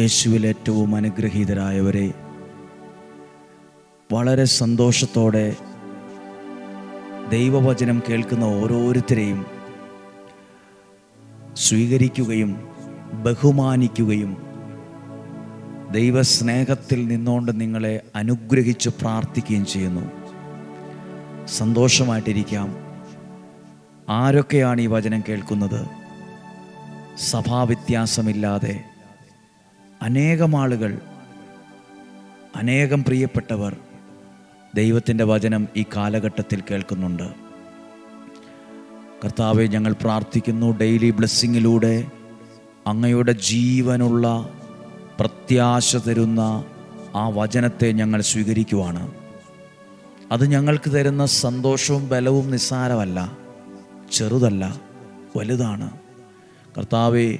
യേശുവിൽ ഏറ്റവും അനുഗ്രഹീതരായവരെ വളരെ സന്തോഷത്തോടെ ദൈവവചനം കേൾക്കുന്ന ഓരോരുത്തരെയും സ്വീകരിക്കുകയും ബഹുമാനിക്കുകയും ദൈവസ്നേഹത്തിൽ നിന്നുകൊണ്ട് നിങ്ങളെ അനുഗ്രഹിച്ച് പ്രാർത്ഥിക്കുകയും ചെയ്യുന്നു. സന്തോഷമായിട്ടിരിക്കാം. ആരൊക്കെയാണ് ഈ വചനം കേൾക്കുന്നത്? സഭാവ്യത്യാസമില്ലാതെ അനേകം ആളുകൾ അനേകം പ്രിയപ്പെട്ടവർ ദൈവത്തിന്റെ വചനം ഈ കാലഘട്ടത്തിൽ കേൾക്കുന്നുണ്ട്. കർത്താവെ ഞങ്ങൾ പ്രാർത്ഥിക്കുന്നു ഡെയിലി ബ്ലെസ്സിങ്ങിലൂടെ അങ്ങയുടെ ജീവനുള്ള പ്രത്യാശ തരുന്ന ആ വചനത്തെ ഞങ്ങൾ സ്വീകരിക്കുവാണ്. അത് ഞങ്ങൾക്ക് തരുന്ന സന്തോഷവും ബലവും നിസ്സാരമല്ല ചെറുതല്ല വലുതാണ്. കർത്താവെ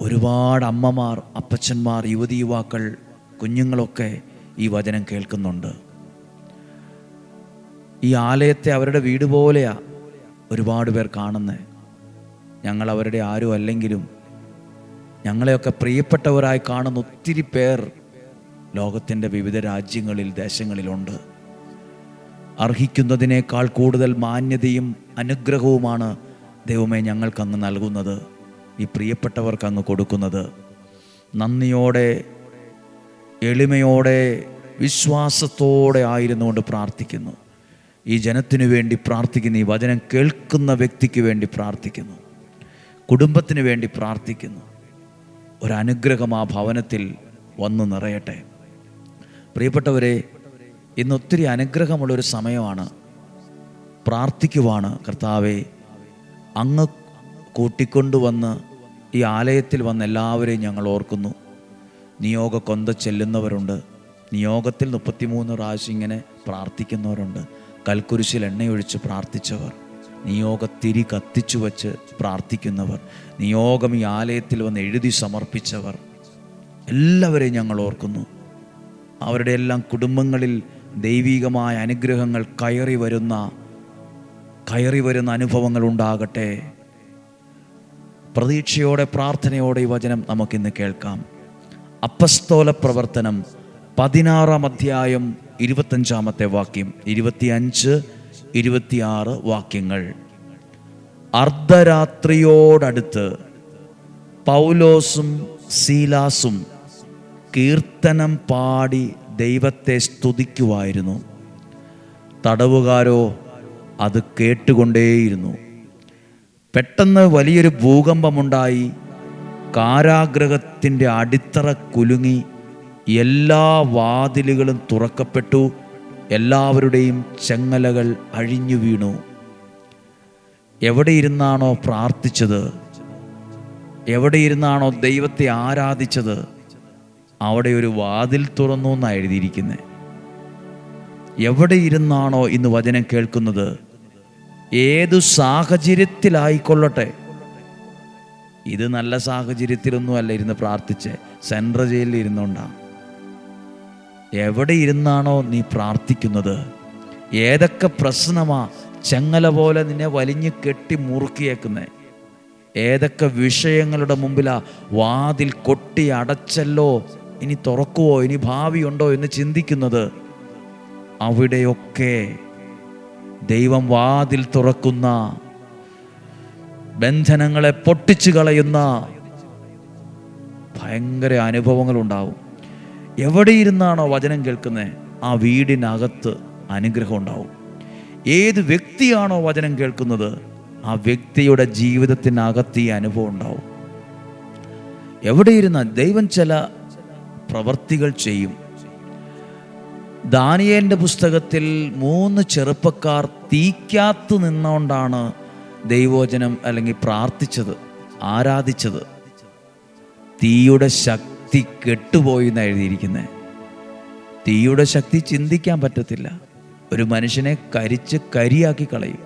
ഒരുപാട് അമ്മമാർ അപ്പച്ചന്മാർ യുവതി യുവാക്കൾ കുഞ്ഞുങ്ങളൊക്കെ ഈ വചനം കേൾക്കുന്നുണ്ട്. ഈ ആലയത്തെ അവരുടെ വീട് പോലെയാ ഒരുപാട് പേർ കാണുന്നത് ഞങ്ങൾ അവരുടെ ആരും അല്ലെങ്കിലും ഞങ്ങളെയൊക്കെ പ്രിയപ്പെട്ടവരായി കാണുന്ന ഒത്തിരി പേർ ലോകത്തിന്റെ വിവിധ രാജ്യങ്ങളിൽ ദേശങ്ങളിലുണ്ട്. അർഹിക്കുന്നതിനേക്കാൾ കൂടുതൽ മാന്യതയും അനുഗ്രഹവുമാണ് ദൈവമേ ഞങ്ങൾക്കങ്ങ് നൽകുന്നത്. ഈ പ്രിയപ്പെട്ടവർക്ക് അങ്ങ് കൊടുക്കുന്നത്. നന്ദിയോടെ എളിമയോടെ വിശ്വാസത്തോടെ ആയിരുന്നുകൊണ്ട് പ്രാർത്ഥിക്കുന്നു. ഈ ജനത്തിനു വേണ്ടി പ്രാർത്ഥിക്കുന്നു ഈ വചനം കേൾക്കുന്ന വ്യക്തിക്ക് വേണ്ടി പ്രാർത്ഥിക്കുന്നു. കുടുംബത്തിന് വേണ്ടി പ്രാർത്ഥിക്കുന്നു. ഒരനുഗ്രഹം ആ ഭവനത്തിൽ വന്നു നിറയട്ടെ. പ്രിയപ്പെട്ടവരെ ഇന്ന് ഒത്തിരി അനുഗ്രഹമുള്ളൊരു സമയമാണ്. പ്രാർത്ഥിക്കുവാണ് കർത്താവെ അങ്ങ് കൂട്ടിക്കൊണ്ടുവന്ന് ഈ ആലയത്തിൽ വന്ന എല്ലാവരെയും ഞങ്ങൾ ഓർക്കുന്നു. നിയോഗ കൊന്ത ചെല്ലുന്നവരുണ്ട്. നിയോഗത്തിൽ മുപ്പത്തിമൂന്ന് പ്രാവശ്യം ഇങ്ങനെ പ്രാർത്ഥിക്കുന്നവരുണ്ട്. കൽക്കുരിശിൽ എണ്ണയൊഴിച്ച് പ്രാർത്ഥിച്ചവർ. നിയോഗത്തിരി കത്തിച്ചു വച്ച് പ്രാർത്ഥിക്കുന്നവർ. നിയോഗം ഈ ആലയത്തിൽ വന്ന് എഴുതി സമർപ്പിച്ചവർ. എല്ലാവരെയും ഞങ്ങൾ ഓർക്കുന്നു. അവരുടെ എല്ലാം കുടുംബങ്ങളിൽ ദൈവികമായ അനുഗ്രഹങ്ങൾ കയറി വരുന്ന കയറി വരുന്ന അനുഭവങ്ങൾ ഉണ്ടാകട്ടെ. പ്രതീക്ഷയോടെ പ്രാർത്ഥനയോടെ ഈ വചനം നമുക്കിന്ന് കേൾക്കാം. അപ്പസ്തോല പ്രവർത്തനം പതിനാറാം അധ്യായം ഇരുപത്തഞ്ചാമത്തെ വാക്യം ഇരുപത്തിയഞ്ച് ഇരുപത്തിയാറ് വാക്യങ്ങൾ. അർദ്ധരാത്രിയോടടുത്ത് പൗലോസും സീലാസും കീർത്തനം പാടി ദൈവത്തെ സ്തുതിക്കുമായിരുന്നു തടവുകാരോ അത് കേട്ടുകൊണ്ടേയിരുന്നു. പെട്ടെന്ന് വലിയൊരു ഭൂകമ്പമുണ്ടായി. കാരാഗ്രഹത്തിന്റെ അടിത്തറ കുലുങ്ങി. എല്ലാ വാതിലുകളും തുറക്കപ്പെട്ടു. എല്ലാവരുടെയും ചെങ്ങലകൾ അഴിഞ്ഞു വീണു. എവിടെ ഇരുന്നാണോ പ്രാർത്ഥിച്ചത്? എവിടെ ഇരുന്നാണോ ദൈവത്തെ ആരാധിച്ചത്? അവിടെ ഒരു വാതിൽ തുറന്നു എന്നാണ് എഴുതിയിരിക്കുന്നത് എവിടെ ഇരുന്നാണോ ഇന്ന് വചനം കേൾക്കുന്നത്? ഏതു സാഹചര്യത്തിലായിക്കൊള്ളട്ടെ. ഇത് നല്ല സാഹചര്യത്തിലൊന്നും അല്ല ഇരുന്ന് പ്രാർത്ഥിച്ച്. സെൻട്രൽ ജയിലിൽ ഇരുന്നുകൊണ്ടാണ് എവിടെ ഇരുന്നാണോ നീ പ്രാർത്ഥിക്കുന്നത്? ഏതൊക്കെ പ്രശ്നമാ ചെങ്ങല പോലെ നിന്നെ വലിഞ്ഞു കെട്ടി മുറുക്കിയേക്കുന്നേ? ഏതൊക്കെ വിഷയങ്ങളുടെ മുമ്പിലാ വാതിൽ കൊട്ടി അടച്ചല്ലോ ഇനി തുറക്കുവോ ഇനി ഭാവിയുണ്ടോ എന്ന് ചിന്തിക്കുന്നത്? അവിടെയൊക്കെ ദൈവം വാതിൽ തുറക്കുന്ന ബന്ധനങ്ങളെ പൊട്ടിച്ചു കളയുന്ന ഭയങ്കര അനുഭവങ്ങൾ ഉണ്ടാവും എവിടെ ഇരുന്നാണോ വചനം കേൾക്കുന്നത് ആ വീടിനകത്ത് അനുഗ്രഹം ഉണ്ടാവും. ഏത് വ്യക്തിയാണോ വചനം കേൾക്കുന്നത് ആ വ്യക്തിയുടെ ജീവിതത്തിനകത്ത് ഈ അനുഭവം ഉണ്ടാവും. എവിടെ ഇരുന്ന ദൈവം ചില പ്രവർത്തികൾ ചെയ്യും. ദാനിയേലിന്റെ പുസ്തകത്തിൽ മൂന്ന് ചെറുപ്പക്കാർ തീക്കാത്തു നിന്നുകൊണ്ടാണ് ദൈവോചനം അല്ലെങ്കിൽ പ്രാർത്ഥിച്ചത് ആരാധിച്ചത്. തീയുടെ ശക്തി കെട്ടുപോയി എന്ന് എഴുതിയിരിക്കുന്നത് തീയുടെ ശക്തി ചിന്തിക്കാൻ പറ്റത്തില്ല. ഒരു മനുഷ്യനെ കരിച്ച് കരിയാക്കി കളയും.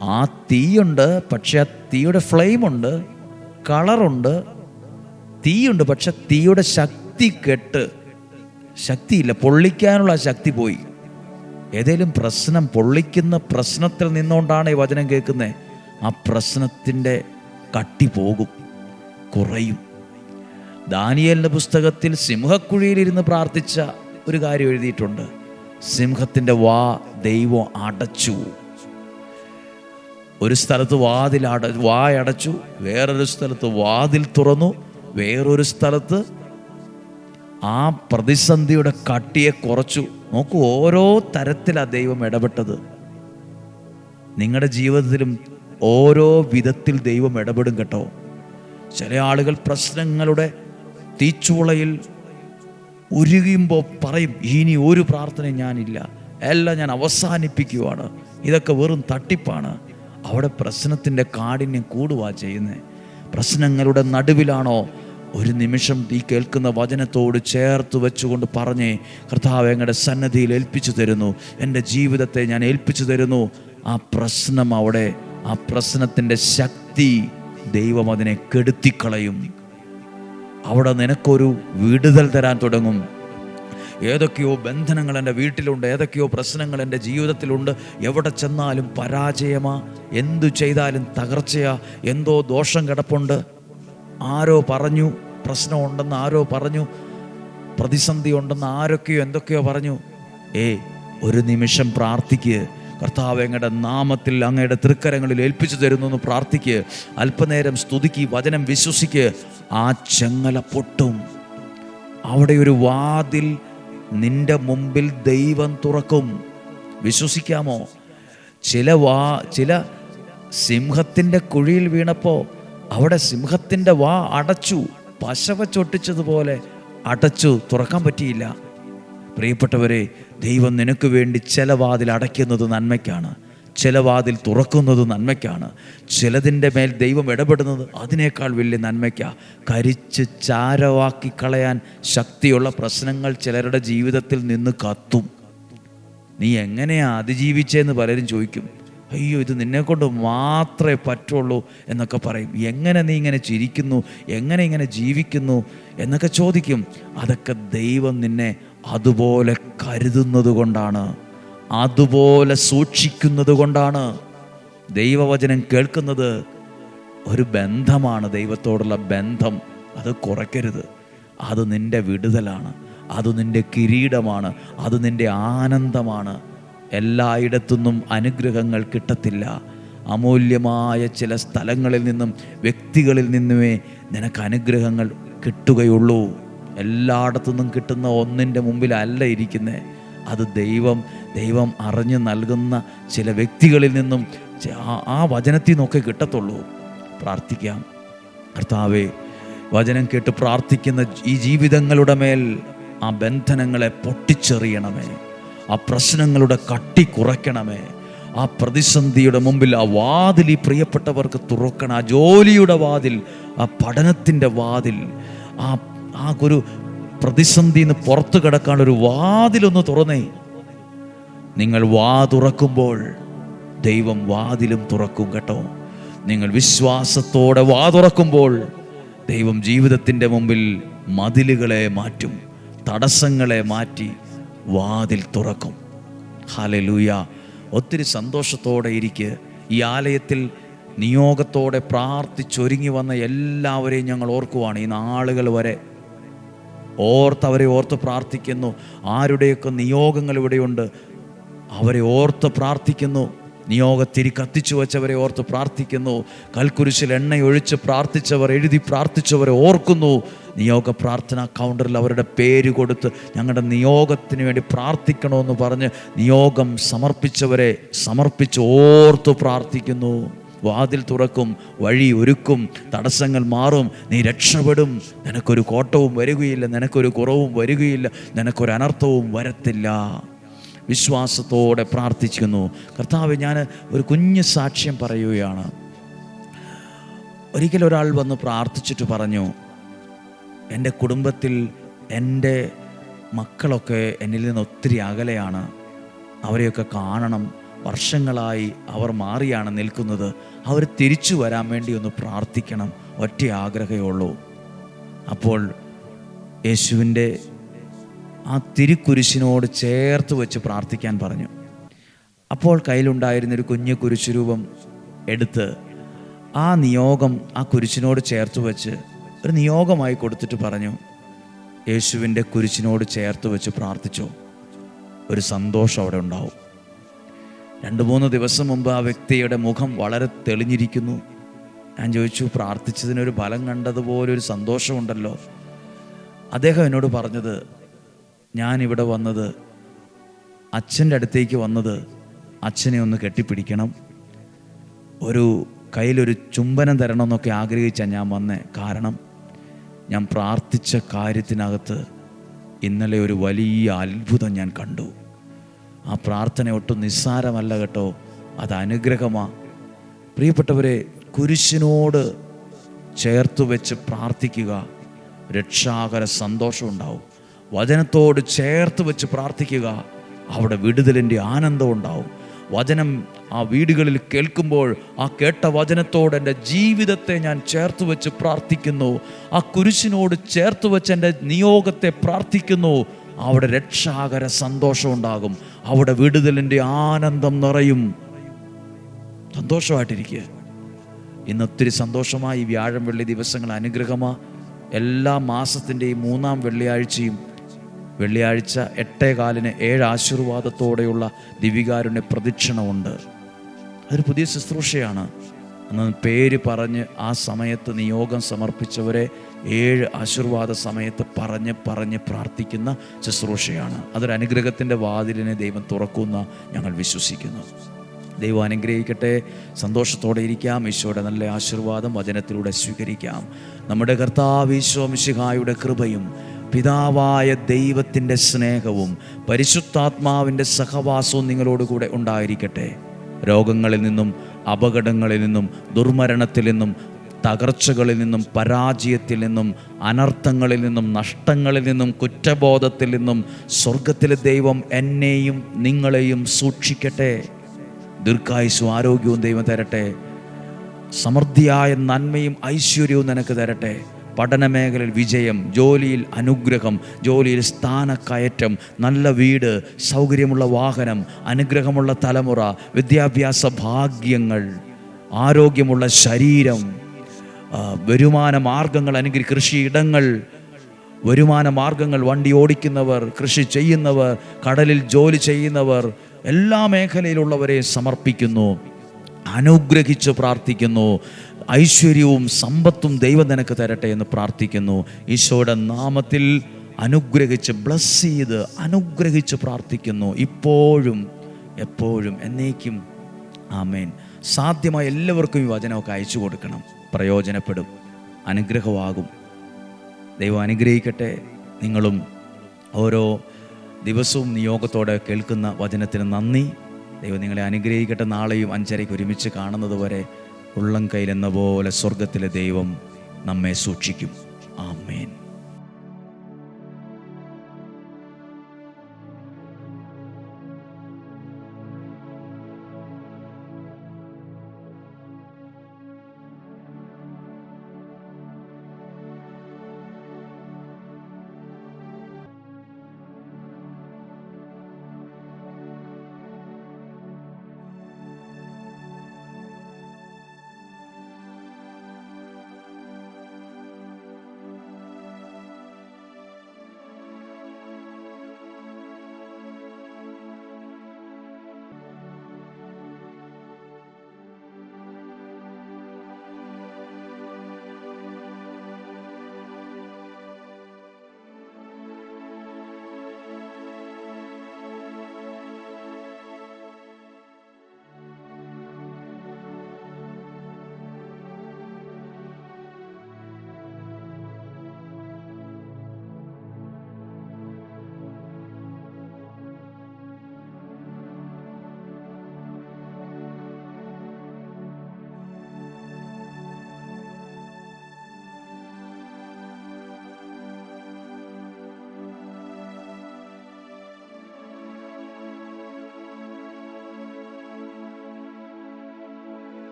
ആ തീയുണ്ട് പക്ഷെ ആ തീയുടെ ഫ്ലെയിമുണ്ട് കളറുണ്ട്. തീയുണ്ട് പക്ഷെ തീയുടെ ശക്തി കെട്ട് ശക്തിയില്ല. പൊള്ളിക്കാനുള്ള ശക്തി പോയി. ഏതെങ്കിലും പ്രശ്നം പൊള്ളിക്കുന്ന പ്രശ്നത്തിൽ നിന്നുകൊണ്ടാണ് ഈ വചനം കേൾക്കുന്നത്. ആ പ്രശ്നത്തിന്റെ കട്ടി പോകും കുറയും. ദാനിയലിന്റെ പുസ്തകത്തിൽ സിംഹക്കുഴിയിലിരുന്ന് പ്രാർത്ഥിച്ച ഒരു കാര്യം എഴുതിയിട്ടുണ്ട്. സിംഹത്തിന്റെ വാ ദൈവം അടച്ചു. ഒരു സ്ഥലത്ത് വാതിൽ അട വായടച്ചു വേറൊരു സ്ഥലത്ത് വാതിൽ തുറന്നു വേറൊരു സ്ഥലത്ത് ആ പ്രതിസന്ധിയുടെ കട്ടിയെ കുറച്ചു. നോക്കൂ ഓരോ തരത്തിലാണ് ദൈവം ഇടപെട്ടത്. നിങ്ങളുടെ ജീവിതത്തിലും ഓരോ വിധത്തിൽ ദൈവം ഇടപെടും കേട്ടോ. ചില ആളുകൾ പ്രശ്നങ്ങളുടെ തീച്ചുളയിൽ ഉരുകുമ്പോൾ പറയും ഇനി ഒരു പ്രാർത്ഥനയും ഞാനില്ല. എല്ലാം ഞാൻ അവസാനിപ്പിക്കുവാണ്. ഇതൊക്കെ വെറും തട്ടിപ്പാണ്. അവിടെ പ്രശ്നത്തിന്റെ കാഠിന്യം കൂടുവാ ചെയ്യുന്നത് പ്രശ്നങ്ങളുടെ നടുവിലാണോ ഒരു നിമിഷം ഈ കേൾക്കുന്ന വചനത്തോട് ചേർത്ത് വെച്ചുകൊണ്ട് പറഞ്ഞേ കർത്താവ് ഞങ്ങളുടെ സന്നദ്ധിയിൽ ഏൽപ്പിച്ചു തരുന്നു. എന്റെ ജീവിതത്തെ ഞാൻ ഏൽപ്പിച്ചു തരുന്നു. ആ പ്രശ്നം അവിടെ ആ പ്രശ്നത്തിന്റെ ശക്തി ദൈവം അതിനെ കെടുത്തിക്കളയും. അവിടെ നിനക്കൊരു വിടുതൽ തരാൻ തുടങ്ങും. ഏതൊക്കെയോ ബന്ധനങ്ങൾ എന്റെ വീട്ടിലുണ്ട് ഏതൊക്കെയോ പ്രശ്നങ്ങൾ എന്റെ ജീവിതത്തിലുണ്ട്. എവിടെ ചെന്നാലും പരാജയമാ. എന്തു ചെയ്താലും തകർച്ചയാ. എന്തോ ദോഷം കിടപ്പുണ്ട്. ആരോ പറഞ്ഞു പ്രശ്നമുണ്ടെന്ന് ആരോ പറഞ്ഞു പ്രതിസന്ധി ഉണ്ടെന്ന് ആരൊക്കെയോ എന്തൊക്കെയോ പറഞ്ഞു. ഏ ഒരു നിമിഷം പ്രാർത്ഥിക്കുക കർത്താവ് അങ്ങയുടെ നാമത്തിൽ അങ്ങയുടെ തൃക്കരങ്ങളിൽ ഏൽപ്പിച്ചു തരുന്നു എന്ന് പ്രാർത്ഥിക്ക്. അല്പനേരം സ്തുതിക്ക് വചനം വിശ്വസിക്ക്. ആ ചെങ്ങല പൊട്ടും. അവിടെ ഒരു വാതിൽ നിന്റെ മുമ്പിൽ ദൈവം തുറക്കും. വിശ്വസിക്കാമോ? ചില വാ ചില സിംഹത്തിന്റെ കുഴിയിൽ വീണപ്പോൾ അവിടെ സിംഹത്തിന്റെ വാ അടച്ചു പശവ ചൊട്ടിച്ചതുപോലെ അടച്ചു തുറക്കാൻ പറ്റിയില്ല. പ്രിയപ്പെട്ടവരെ ദൈവം നിനക്ക് വേണ്ടി ചില വാതിൽ അടയ്ക്കുന്നത് നന്മയ്ക്കാണ്. ചില വാതിൽ തുറക്കുന്നത് നന്മയ്ക്കാണ്. ചിലതിന്റെ മേൽ ദൈവം ഇടപെടുന്നത് അതിനേക്കാൾ വലിയ നന്മയ്ക്കാണ് കരിച്ച് ചാരവാക്കി കളയാൻ ശക്തിയുള്ള പ്രശ്നങ്ങൾ ചിലരുടെ ജീവിതത്തിൽ നിന്ന് കത്തും. നീ എങ്ങനെയാ അതിജീവിച്ചതെന്ന് പലരും ചോദിക്കും. അയ്യോ ഇത് നിന്നെ കൊണ്ട് മാത്രമേ പറ്റുള്ളൂ എന്നൊക്കെ പറയും. എങ്ങനെ നീ ഇങ്ങനെ ചിരിക്കുന്നു? എങ്ങനെ ഇങ്ങനെ ജീവിക്കുന്നു? എന്നൊക്കെ ചോദിക്കും. അതൊക്കെ ദൈവം നിന്നെ അതുപോലെ കരുതുന്നത് കൊണ്ടാണ്. അതുപോലെ സൂക്ഷിക്കുന്നത് കൊണ്ടാണ്. ദൈവവചനം കേൾക്കുന്നത് ഒരു ബന്ധമാണ് ദൈവത്തോടുള്ള ബന്ധം. അത് കുറയ്ക്കരുത്. അത് നിന്റെ വിടുതലാണ്. അത് നിന്റെ കിരീടമാണ്. അത് നിന്റെ ആനന്ദമാണ്. എല്ലായിടത്തുനിന്നും അനുഗ്രഹങ്ങൾ കിട്ടത്തില്ല. അമൂല്യമായ ചില സ്ഥലങ്ങളിൽ നിന്നും വ്യക്തികളിൽ നിന്നുമേ നിനക്ക് അനുഗ്രഹങ്ങൾ കിട്ടുകയുള്ളൂ. എല്ലായിടത്തുനിന്നും കിട്ടുന്ന ഒന്നിന്റെ മുമ്പിലല്ല ഇരിക്കുന്നത് അത് ദൈവം ദൈവം അറിഞ്ഞ് നൽകുന്ന ചില വ്യക്തികളിൽ നിന്നും ആ- വചനത്തിൽ നിന്നൊക്കെ കിട്ടത്തുള്ളൂ. പ്രാർത്ഥിക്കാം. കർത്താവേ വചനം കേട്ട് പ്രാർത്ഥിക്കുന്ന ഈ ജീവിതങ്ങളുടെ മേൽ ആ ബന്ധനങ്ങളെ പൊട്ടിച്ചെറിയണമേ. ആ പ്രശ്നങ്ങളുടെ കട്ടി കുറയ്ക്കണമേ. ആ പ്രതിസന്ധിയുടെ മുമ്പിൽ ആ വാതിൽ ഈ പ്രിയപ്പെട്ടവർക്ക് തുറക്കണം. ആ ജോലിയുടെ വാതിൽ ആ പഠനത്തിന്റെ വാതിൽ ആ ആ ഒരു പ്രതിസന്ധിയിൽ നിന്ന് പുറത്തു കിടക്കാൻ ഒരു വാതിലൊന്ന് തുറന്നേ. നിങ്ങൾ വാ തുറക്കുമ്പോൾ ദൈവം വാതിലും തുറക്കും കേട്ടോ. നിങ്ങൾ വിശ്വാസത്തോടെ വാ തുറക്കുമ്പോൾ ദൈവം ജീവിതത്തിന്റെ മുമ്പിൽ മതിലുകളെ മാറ്റും തടസ്സങ്ങളെ മാറ്റി വാതിൽ തുറക്കും. ഹാലലൂയ ഒത്തിരി സന്തോഷത്തോടെ ഇരിക്കുക ഈ ആലയത്തിൽ നിയോഗത്തോടെ പ്രാർത്ഥിച്ചൊരുങ്ങി വന്ന എല്ലാവരെയും ഞങ്ങൾ ഓർക്കുവാണ്. ഈ നാളുകൾ വരെ ഓർത്ത് അവരെ ഓർത്ത് പ്രാർത്ഥിക്കുന്നു. ആരുടെയൊക്കെ നിയോഗങ്ങൾ ഇവിടെയുണ്ട് അവരെ ഓർത്ത് പ്രാർത്ഥിക്കുന്നു. നിയോഗത്തിരി കത്തിച്ചു വെച്ചവരെ ഓർത്ത് പ്രാർത്ഥിക്കുന്നു. കൽക്കുരിശിൽ എണ്ണയൊഴിച്ച് പ്രാർത്ഥിച്ചവർ എഴുതി പ്രാർത്ഥിച്ചവരെ ഓർക്കുന്നു. നിയോഗ പ്രാർത്ഥന കൗണ്ടറിൽ അവരുടെ പേര് കൊടുത്ത് ഞങ്ങളുടെ നിയോഗത്തിന് വേണ്ടി പ്രാർത്ഥിക്കണമെന്ന് പറഞ്ഞ് നിയോഗം സമർപ്പിച്ചവരെ സമർപ്പിച്ച് ഓർത്ത് പ്രാർത്ഥിക്കുന്നു. വാതിൽ തുറക്കും വഴി ഒരുക്കും തടസ്സങ്ങൾ മാറും നീ രക്ഷപ്പെടും. നിനക്കൊരു കോട്ടവും വരികയില്ല നിനക്കൊരു കുറവും വരികയില്ല നിനക്കൊരു അനർത്ഥവും വരത്തില്ല. വിശ്വാസത്തോടെ പ്രാർത്ഥിക്കുന്നു. കർത്താവ് ഞാൻ ഒരു കുഞ്ഞു സാക്ഷ്യം പറയുകയാണ്. ഒരിക്കലൊരാൾ വന്ന് പ്രാർത്ഥിച്ചിട്ട് പറഞ്ഞു എന്റെ കുടുംബത്തിൽ എന്റെ മക്കളൊക്കെ എന്നിൽ നിന്ന് ഒത്തിരി അകലെയാണ്. അവരെയൊക്കെ കാണണം. വർഷങ്ങളായി അവർ മാറിയാണ് നിൽക്കുന്നത്. അവർ തിരിച്ചു വരാൻ വേണ്ടി ഒന്ന് പ്രാർത്ഥിക്കണം. ഒറ്റ ആഗ്രഹമേ ഉള്ളൂ. അപ്പോൾ യേശുവിന്റെ ആ തിരുക്കുരിശിനോട് ചേർത്ത് വെച്ച് പ്രാർത്ഥിക്കാൻ പറഞ്ഞു. അപ്പോൾ കയ്യിലുണ്ടായിരുന്നൊരു കുഞ്ഞു കുരിശുരൂപം എടുത്ത് ആ നിയോഗം ആ കുരിശിനോട് ചേർത്ത് വെച്ച് ഒരു നിയോഗമായി കൊടുത്തിട്ട് പറഞ്ഞു യേശുവിന്റെ കുരിശിനോട് ചേർത്ത് വെച്ച് പ്രാർത്ഥിച്ചോ. ഒരു സന്തോഷം അവിടെ ഉണ്ടാവും. രണ്ട് മൂന്ന് ദിവസം മുമ്പ് ആ വ്യക്തിയുടെ മുഖം വളരെ തെളിഞ്ഞിരിക്കുന്നു. ഞാൻ ചോദിച്ചു പ്രാർത്ഥിച്ചതിനൊരു ഫലം കണ്ടതുപോലെ ഒരു സന്തോഷമുണ്ടല്ലോ. അദ്ദേഹം എന്നോട് പറഞ്ഞത് ഞാൻ ഇവിടെ വന്നത് അച്ഛന്റെ അടുത്തേക്ക് വന്നത് അച്ഛനെ ഒന്ന് കെട്ടിപ്പിടിക്കണം. ഒരു കയ്യിലൊരു ചുംബനം തരണമെന്നൊക്കെ ആഗ്രഹിച്ചാണ് ഞാൻ വന്നേ. കാരണം ഞാൻ പ്രാർത്ഥിച്ച കാര്യത്തിനകത്ത് ഇന്നലെ ഒരു വലിയ അത്ഭുതം ഞാൻ കണ്ടു. ആ പ്രാർത്ഥന ഒട്ടും നിസ്സാരമല്ല കേട്ടോ അത് അനുഗ്രഹമാ. പ്രിയപ്പെട്ടവരെ കുരിശിനോട് ചേർത്ത് വെച്ച് പ്രാർത്ഥിക്കുക രക്ഷാകര സന്തോഷം ഉണ്ടാവും. വചനത്തോട് ചേർത്ത് വെച്ച് പ്രാർത്ഥിക്കുക അവിടെ വിടുതലിന്റെ ആനന്ദം ഉണ്ടാവും. വചനം ആ വീടുകളിൽ കേൾക്കുമ്പോൾ ആ കേട്ട വചനത്തോട് എന്റെ ജീവിതത്തെ ഞാൻ ചേർത്ത് വെച്ച് പ്രാർത്ഥിക്കുന്നു. ആ കുരിശിനോട് ചേർത്ത് വെച്ച് എന്റെ നിയോഗത്തെ പ്രാർത്ഥിക്കുന്നു. അവിടെ രക്ഷാകര സന്തോഷം ഉണ്ടാകും. അവിടെ വിടുതലിന്റെ ആനന്ദം നിറയും. സന്തോഷമായിട്ടിരിക്കുക. ഇന്ന് ഒത്തിരി സന്തോഷമായി വ്യാഴം വെള്ളി ദിവസങ്ങൾ അനുഗ്രഹമാ. എല്ലാ മാസത്തിന്റെയും മൂന്നാം വെള്ളിയാഴ്ചയും വെള്ളിയാഴ്ച എട്ടേ കാലിന് ഏഴ് ആശീർവാദത്തോടെയുള്ള ദിവികാരുണ്യ പ്രദക്ഷിണമുണ്ട്. അതൊരു പുതിയ ശുശ്രൂഷയാണ്. അന്ന് പേര് പറഞ്ഞ് ആ സമയത്ത് നിയോഗം സമർപ്പിച്ചവരെ ഏഴ് ആശീർവാദ സമയത്ത് പറഞ്ഞ് പറഞ്ഞ് പ്രാർത്ഥിക്കുന്ന ശുശ്രൂഷയാണ്. അതൊരു അനുഗ്രഹത്തിന്റെ വാതിലിനെ ദൈവം തുറക്കുന്ന ഞങ്ങൾ വിശ്വസിക്കുന്നു. ദൈവം അനുഗ്രഹിക്കട്ടെ. സന്തോഷത്തോടെ ഇരിക്കാം. ഈശോയുടെ നല്ല ആശീർവാദം വചനത്തിലൂടെ സ്വീകരിക്കാം. നമ്മുടെ കർത്താവ് ഈശോ മിശിഹായുടെ കൃപയും പിതാവായ ദൈവത്തിന്റെ സ്നേഹവും പരിശുദ്ധാത്മാവിന്റെ സഹവാസവും നിങ്ങളോട് കൂടെ ഉണ്ടായിരിക്കട്ടെ. രോഗങ്ങളിൽ നിന്നും അപകടങ്ങളിൽ നിന്നും ദുർമരണത്തിൽ നിന്നും തകർച്ചകളിൽ നിന്നും പരാജയത്തിൽ നിന്നും അനർത്ഥങ്ങളിൽ നിന്നും നഷ്ടങ്ങളിൽ നിന്നും കുറ്റബോധത്തിൽ നിന്നും സ്വർഗത്തിലെ ദൈവം എന്നെയും നിങ്ങളെയും സൂക്ഷിക്കട്ടെ. ദീർഘായുസും ആരോഗ്യവും ദൈവം തരട്ടെ. സമൃദ്ധിയായ നന്മയും ഐശ്വര്യവും നിനക്ക് തരട്ടെ. പഠന മേഖലയിൽ വിജയം ജോലിയിൽ അനുഗ്രഹം ജോലിയിൽ സ്ഥാനക്കയറ്റം നല്ല വീട് സൗകര്യമുള്ള വാഹനം അനുഗ്രഹമുള്ള തലമുറ വിദ്യാഭ്യാസ ഭാഗ്യങ്ങൾ ആരോഗ്യമുള്ള ശരീരം വരുമാന മാർഗങ്ങൾ അനുഗ്രഹ കൃഷിയിടങ്ങൾ വരുമാന മാർഗങ്ങൾ വണ്ടി ഓടിക്കുന്നവർ കൃഷി ചെയ്യുന്നവർ കടലിൽ ജോലി ചെയ്യുന്നവർ എല്ലാ മേഖലയിലുള്ളവരെ സമർപ്പിക്കുന്നു അനുഗ്രഹിച്ച് പ്രാർത്ഥിക്കുന്നു. ഐശ്വര്യവും സമ്പത്തും ദൈവം നിനക്ക് തരട്ടെ എന്ന് പ്രാർത്ഥിക്കുന്നു. ഈശോയുടെ നാമത്തിൽ അനുഗ്രഹിച്ച് ബ്ലസ് ചെയ്ത് അനുഗ്രഹിച്ച് പ്രാർത്ഥിക്കുന്നു. ഇപ്പോഴും എപ്പോഴും എന്നേക്കും. ആമേൻ. സാധ്യമായ എല്ലാവർക്കും ഈ വചനമൊക്കെ അയച്ചു കൊടുക്കണം. പ്രയോജനപ്പെടും. അനുഗ്രഹമാകും. ദൈവം അനുഗ്രഹിക്കട്ടെ. നിങ്ങളും ഓരോ ദിവസവും നിയോഗത്തോടെ കേൾക്കുന്ന വചനത്തിന് നന്ദി. ദൈവം നിങ്ങളെ അനുഗ്രഹിക്കട്ടെ. നാളെയും അഞ്ചരയ്ക്ക് ഒരുമിച്ച് കാണുന്നത് വരെ ഉള്ളം കയ്യിലെന്ന പോലെ സ്വർഗത്തിലെ ദൈവം നമ്മെ സൂക്ഷിക്കും. ആമേൻ.